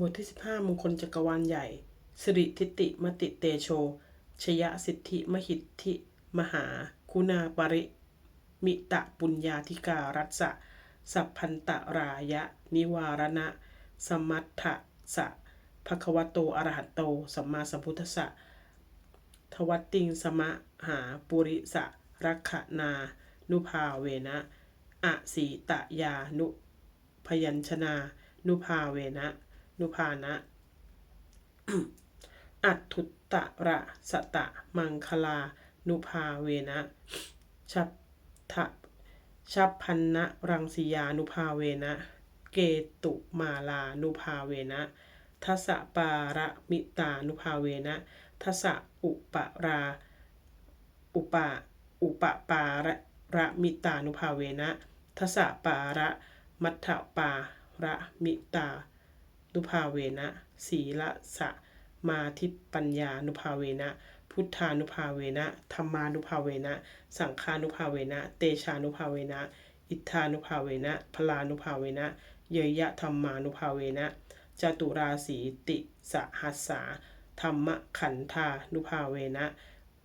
บทที่ 15 มงคลจักรวาลใหญ่ สิริทิติมติเตโช ชยสิทธิมหิทธิ มหา คุณาปริ มิตะปุญญาธิการัสสะสัพพันตรายะ นิวารณะ สมัตถะสะภควโตอรหัตโต สัมมาสัมพุทธะทวัตติงสมะหาปุริสะรักขนา นุภาเวนะ อสีตะยานุ พยัญชนานุภาเวนะ นุภานะอัตถุตะระสตะ มังคลา นุภาเวนะชัพทะชัพพันนะรังสียานุภาเวนะ เกตุมาลานุภาเวนะทัสะปาระมิตานุภาเวนะทัสะอุปรา อุปะอุปปาระระมิตานุภาเวนะทัสสะปาระมัทธปาระมิตา นุภาเวนะศีละสะมาทิปัญญานุภาเวนะพุทธานุภาเวนะธรรมานุภาเวนะ สังฆานุภาเวนะ เตชานุภาเวนะ อิทธานุภาเวนะพลานุภาเวนะ เยยะธรรมานุภาเวนะจตุราสีติสหัสสาธรรมขันธานุภาเวนะ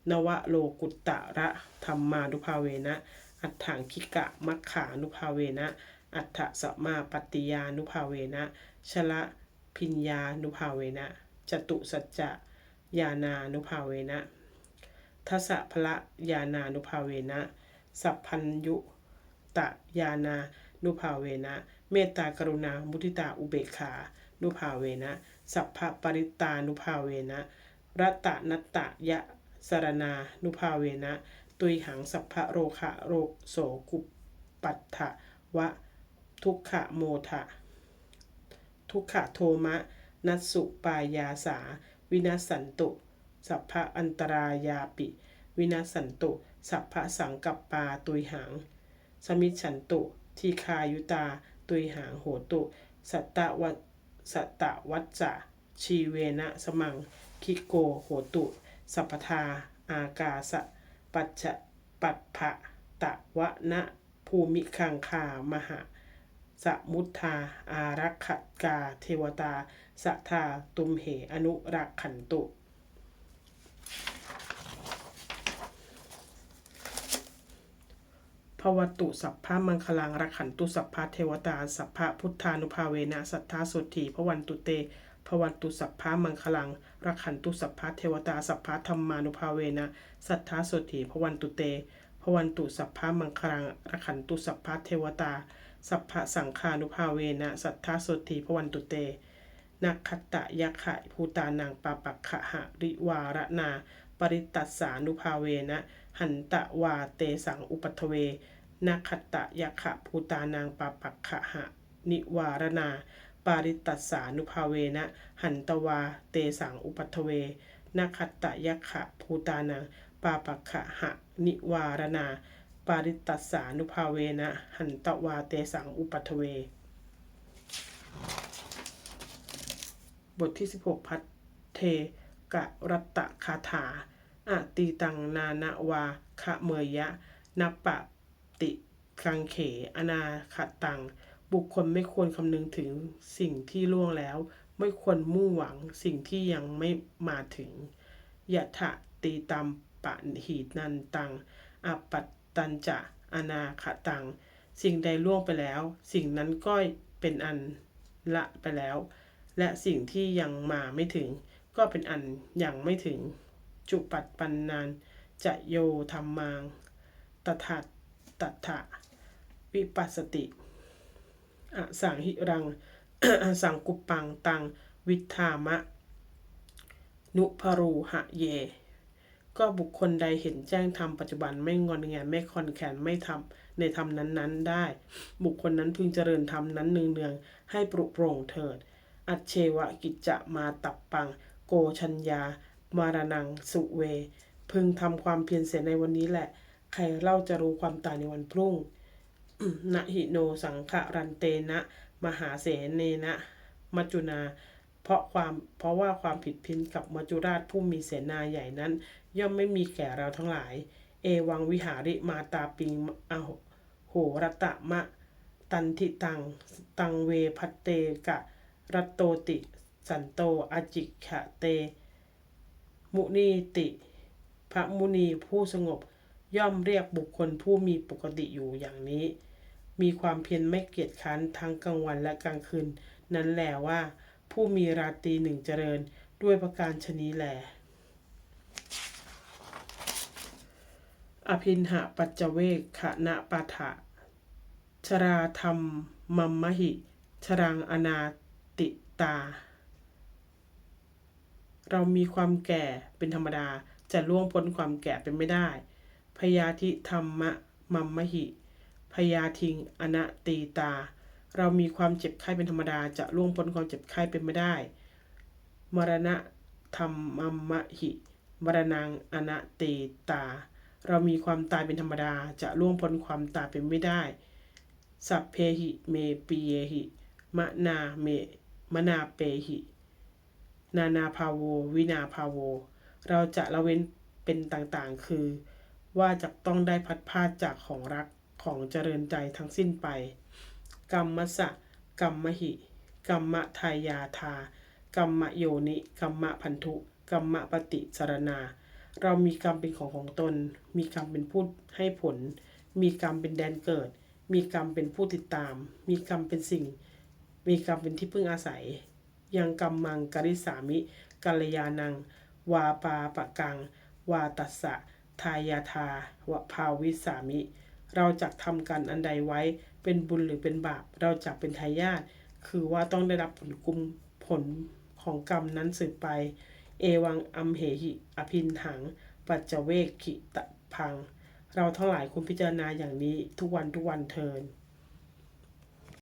นวโลกุตตะระธรรมานุภาเวนะ อัฏฐังคิกะมัคขานุภาเวนะ อัฏฐสัมมาปฏิยานุภาเวนะชละ พิญญานุภาเวนะจตุสัจจะญาณานุภาเวนะทัสะพละญาณานุภาเวนะสัพพัญยุตะญาณานุภาเวนะ เมตตากรุณา มุทิตาอุเบกขา นุภาเวนะ สัพพะปริตานุภาเวนะรัตตะนัตตะยะสรณานุภาเวนะ ตุยหังสัพพะโรคะโรโสกุปปัตถะวะ ทุกขะโมทะ ทุกขะโทมะ นัสุปายาสา วินัสสันตุ สัพพะอันตรายาปิ วินัสสันตุ สัพพะสังกัปปาตุยหัง สมิฉันตุ ทีคายุตา ตุยหังโหตุ สัตตะวัสัตตะวัจจะชีเวนะสมัง คิโกโหตุ สัพพทา อากาสะ ปัจจปัปภะตะวะนะภูมิคังคามหา สมุทธา อารักขกา เทวตาสัทธา ตุมเห อนุรักขันตุ ภวตุสัพพะมังคลังรักขันตุสัพพะเทวตา สัพพะพุทธานุภาเวนะสัทธาสุธีพวันตุเตพวันตุสัพพะมังคลังรักขันตุสัพพะเทวตาสัพพะธรรมานุภาเวนะสัทธาสุธีพวันตุเตพวันตุสัพพะมังคลังรักขันตุสัพพะเทวตา สัพพะสังฆานุภาเวนะ สัทธาสุธีพวันตุเตนักขตะยะขะภูตานังปาปักขะหะริวารนา ปริตัสสานุภาเวนะ หันตะวาเตสังอุปัทเวนักขตะยะขะภูตานังปาปักขะหะนิวารนา ปาริตัสสานุภาเวนะ หันตวาเตสังอุปัทเวนักขตะยะขะภูตานังปาปักขะหะนิวารนา ปาริตัสสานุภาเวนะ หันตวาเตสังอุปัทเว บทที่ 16 พัทเทกะรัตตะคาถาอะตีตังนานาวาคะเมยยะนัปปะติคังเข อนาคตัง บุคคลไม่ควรคำนึงถึงสิ่งที่ล่วงแล้ว ไม่ควรมุ่งหวังสิ่งที่ยังไม่มาถึงยะถะตีตัมปะหีนันตังอปัต ตัญจะอนาคตัง สิ่งใดล่วงไปแล้ว สิ่งนั้นก็เป็นอันละไปแล้ว และสิ่งที่ยังมาไม่ถึง ก็เป็นอันยังไม่ถึง จุปัตปันนานจะโยธรรมังตถาตถะวิปัสสติอสังหิรังอสังกุปปังตัง วิทามะ นุภรูหะเย ก็บุคคลใดเห็นแจ้งธรรมปัจจุบันไม่งอนแงนไม่คอนแขนไม่ทำในธรรมนั้นๆ ได้ บุคคลนั้นพึงเจริญธรรมนั้นเนืองๆให้ปรุโปร่งเถิด อัจเชวะกิจจะมาตับปัง โกชัญญา มารนัง สุเว พึงทำความเพียรเสียในวันนี้แหละ ใครเล่าจะรู้ความตายในวันพรุ่งนะหิโนสังขรันเตนะ มหาเสเนนะ มัจจุนา เพราะความเพราะว่าความผิดพินกับมัจจุราชผู้มีเสนาใหญ่นั้น ย่อมไม่มีแก่เราทั้งหลาย เอวังวิหาริมาตาปิงอโหรตะมะ ตันทิตัง ตังเวพัตเตกะรัตโตติ สันโตอจิขะเต มุนีติ พระมุนีผู้สงบย่อมเรียกบุคคลผู้มีปกติอยู่อย่างนี้ มีความเพียรไม่เกียจคร้านทั้งกลางวันและกลางคืน นั้นแหลว่า ผู้มีราตรีหนึ่งเจริญด้วยประการชนีแล อภินหะปัจจเวกขณะปาฐะชราธรรมมัมมหิ ชรังอนาติตา เรามีความแก่เป็นธรรมดาจะล่วงพ้นความแก่เป็นไม่ได้ พยาธิธรรมะมัมมหิ พยาทิงอนาตีตา เรามีความเจ็บไข้เป็นธรรมดา จะล่วงพ้นความเจ็บไข้เป็นไม่ได้ มรณะธรรมมมหิ มรณังอนาตีตา เรามีความตายเป็นธรรมดา จะล่วงพ้นความตายเป็นไม่ได้ สัพเพหิเมปีเยหิมะนาเมมนาเปหิ นานาภาโว วินาภาโว เราจะละเว้นเป็นต่างๆ คือ ว่าจะต้องได้พัดพาดจากของรักของเจริญใจทั้งสิ้นไป กรรมสะกรรมหิกรรมทายาทากรรมโยนิกรรมพันธุกรรมปฏิสารนา เรามีกรรมเป็นของของตน มีกรรมเป็นผู้ให้ผล มีกรรมเป็นแดนเกิด มีกรรมเป็นผู้ติดตาม มีกรรมเป็นสิ่ง มีกรรมเป็นที่พึ่งอาศัย ยังกรรมังกริสามิกัลยานัง วาปาปะกัง วาตัสสะทายาทาวะภาวิสามิ เราจะทำกันอันใดไว้ เป็นบุญหรือเป็นบาป เราจะเป็นทายาทคือว่าต้องได้รับผลกุมผลของกรรมนั้นสืบไป เอวังอัมเหหิอภินหัง ปัจจเวกขิตะพัง เราทั้งหลายควรพิจารณาอย่างนี้ทุกวันทุกวันเทิน